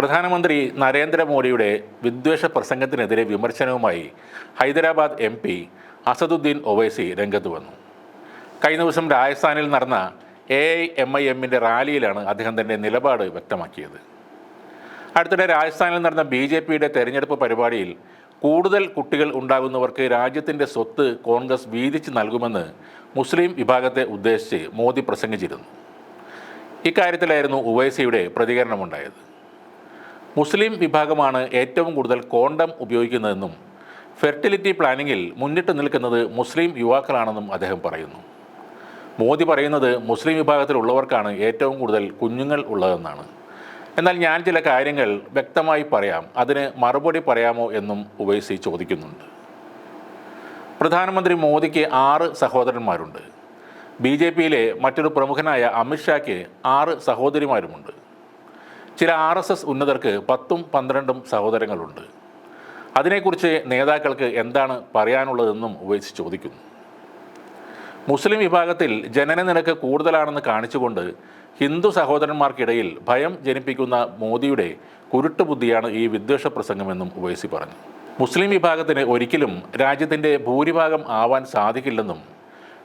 പ്രധാനമന്ത്രി നരേന്ദ്രമോദിയുടെ വിദ്വേഷ പ്രസംഗത്തിനെതിരെ വിമർശനവുമായി ഹൈദരാബാദ് എം പി അസദുദ്ദീൻ ഒവൈസി രംഗത്ത് വന്നു. കഴിഞ്ഞ ദിവസം രാജസ്ഥാനിൽ നടന്ന എ ഐ എം ഐ എമ്മിന്റെ റാലിയിലാണ് അദ്ദേഹം തന്റെ നിലപാട് വ്യക്തമാക്കിയത്. അടുത്തിടെ രാജസ്ഥാനിൽ നടന്ന ബി ജെ പിയുടെ തെരഞ്ഞെടുപ്പ് പരിപാടിയിൽ കൂടുതൽ കുട്ടികൾ ഉണ്ടാകുന്നവർക്ക് രാജ്യത്തിന്റെ സ്വത്ത് കോൺഗ്രസ് വീതിച്ച് നൽകുമെന്ന് മുസ്ലിം വിഭാഗത്തെ ഉദ്ദേശിച്ച് മോദി പ്രസംഗിച്ചിരുന്നു. ഇക്കാര്യത്തിലായിരുന്നു ഉവൈസിയുടെ പ്രതികരണമുണ്ടായത്. മുസ്ലിം വിഭാഗമാണ് ഏറ്റവും കൂടുതൽ കോണ്ടം ഉപയോഗിക്കുന്നതെന്നും ഫെർട്ടിലിറ്റി പ്ലാനിങ്ങിൽ മുന്നിട്ട് നിൽക്കുന്നത് മുസ്ലിം യുവാക്കളാണെന്നും അദ്ദേഹം പറയുന്നു. മോദി പറയുന്നത് മുസ്ലിം വിഭാഗത്തിലുള്ളവർക്കാണ് ഏറ്റവും കൂടുതൽ കുഞ്ഞുങ്ങൾ ഉള്ളതെന്നാണ്. എന്നാൽ ഞാൻ ചില കാര്യങ്ങൾ വ്യക്തമായി പറയാം. അതിന് മറുപടി പറയാമോ എന്നും ഉവൈസി ചോദിക്കുന്നുണ്ട്. പ്രധാനമന്ത്രി മോദിക്ക് ആറ് സഹോദരന്മാരുണ്ട്. ബി ജെ പിയിലെ മറ്റൊരു പ്രമുഖനായ അമിത്ഷായ്ക്ക് ആറ് സഹോദരിമാരുമുണ്ട്. ചില ആർ എസ് എസ് ഉന്നതർക്ക് പത്തും പന്ത്രണ്ടും സഹോദരങ്ങളുണ്ട്. അതിനെക്കുറിച്ച് നേതാക്കൾക്ക് എന്താണ് പറയാനുള്ളതെന്നും ഉവൈസി ചോദിക്കുന്നു. മുസ്ലിം വിഭാഗത്തിൽ ജനന നിരക്ക് കൂടുതലാണെന്ന് കാണിച്ചുകൊണ്ട് ഹിന്ദു സഹോദരന്മാർക്കിടയിൽ ഭയം ജനിപ്പിക്കുന്ന മോദിയുടെ കുരുട്ടുബുദ്ധിയാണ് ഈ വിദ്വേഷ പ്രസംഗമെന്നും ഉവൈസി പറഞ്ഞു. മുസ്ലിം വിഭാഗത്തിന് ഒരിക്കലും രാജ്യത്തിന്റെ ഭൂരിഭാഗം ആവാൻ സാധിക്കില്ലെന്നും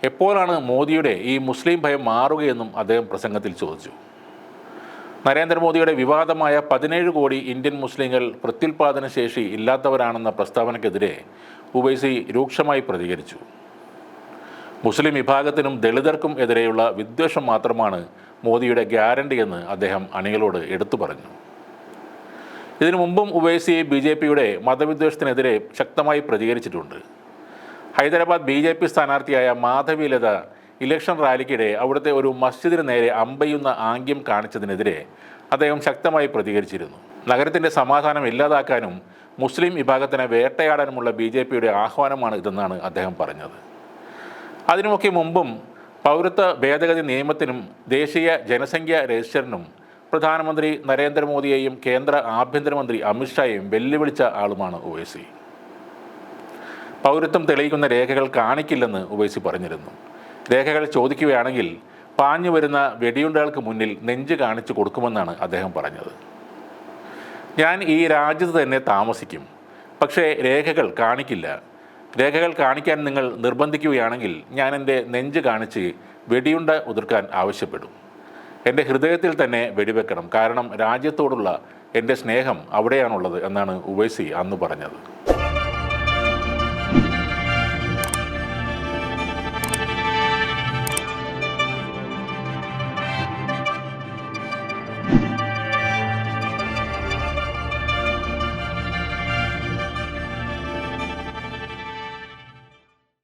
എപ്പോഴാണ് മോദിയുടെ ഈ മുസ്ലിം ഭയം മാറുകയെന്നും അദ്ദേഹം പ്രസംഗത്തിൽ ചോദിച്ചു. നരേന്ദ്രമോദിയുടെ വിവാദമായ പതിനേഴ് കോടി ഇന്ത്യൻ മുസ്ലിങ്ങൾ പ്രത്യുൽപാദന ശേഷി ഇല്ലാത്തവരാണെന്ന പ്രസ്താവനയ്ക്കെതിരെ ഉവൈസി രൂക്ഷമായി പ്രതികരിച്ചു. മുസ്ലിം വിഭാഗത്തിനും ദളിതർക്കും എതിരെയുള്ള വിദ്വേഷം മാത്രമാണ് മോദിയുടെ ഗ്യാരണ്ടി എന്ന് അദ്ദേഹം അണികളോട് എടുത്തു പറഞ്ഞു. ഇതിനു മുമ്പും ഉവൈസി ബി ജെ പിയുടെ മതവിദ്വേഷത്തിനെതിരെ ശക്തമായി പ്രതികരിച്ചിട്ടുണ്ട്. ഹൈദരാബാദ് ബി ജെ പി സ്ഥാനാർത്ഥിയായ മാധവി ലത ഇലക്ഷൻ റാലിക്കിടെ അവിടുത്തെ ഒരു മസ്ജിദിന് നേരെ അമ്പയ്യുന്ന ആംഗ്യം കാണിച്ചതിനെതിരെ അദ്ദേഹം ശക്തമായി പ്രതികരിച്ചിരുന്നു. നഗരത്തിന്റെ സമാധാനം ഇല്ലാതാക്കാനും മുസ്ലിം വിഭാഗത്തിനെ വേട്ടയാടാനുമുള്ള ബി ജെ പിയുടെ ആഹ്വാനമാണ് ഇതെന്നാണ് അദ്ദേഹം പറഞ്ഞത്. അതിനുമൊക്കെ മുമ്പും പൗരത്വ ഭേദഗതി നിയമത്തിനും ദേശീയ ജനസംഖ്യ രജിസ്റ്ററിനും പ്രധാനമന്ത്രി നരേന്ദ്രമോദിയെയും കേന്ദ്ര ആഭ്യന്തരമന്ത്രി അമിത്ഷായെയും വെല്ലുവിളിച്ച ആളുമാണ് ഉവൈസി പൗരത്വം തെളിയിക്കുന്ന രേഖകൾ കാണിക്കില്ലെന്ന് ഉവൈസി പറഞ്ഞിരുന്നു. രേഖകൾ ചോദിക്കുകയാണെങ്കിൽ പാഞ്ഞു വരുന്ന വെടിയുണ്ടകൾക്ക് മുന്നിൽ നെഞ്ച് കാണിച്ചു കൊടുക്കുമെന്നാണ് അദ്ദേഹം പറഞ്ഞത്. ഞാൻ ഈ രാജ്യത്ത് തന്നെ താമസിക്കും. പക്ഷേ രേഖകൾ കാണിക്കില്ല. രേഖകൾ കാണിക്കാൻ നിങ്ങൾ നിർബന്ധിക്കുകയാണെങ്കിൽ ഞാൻ എന്റെ നെഞ്ച് കാണിച്ച് വെടിയുണ്ട ഉതിർക്കാൻ ആവശ്യപ്പെടും. എന്റെ ഹൃദയത്തിൽ തന്നെ വെടിവെക്കണം. കാരണം രാജ്യത്തോടുള്ള എന്റെ സ്നേഹം അവിടെയാണുള്ളത് എന്നാണ് ഉവൈസി അന്ന് പറഞ്ഞത്.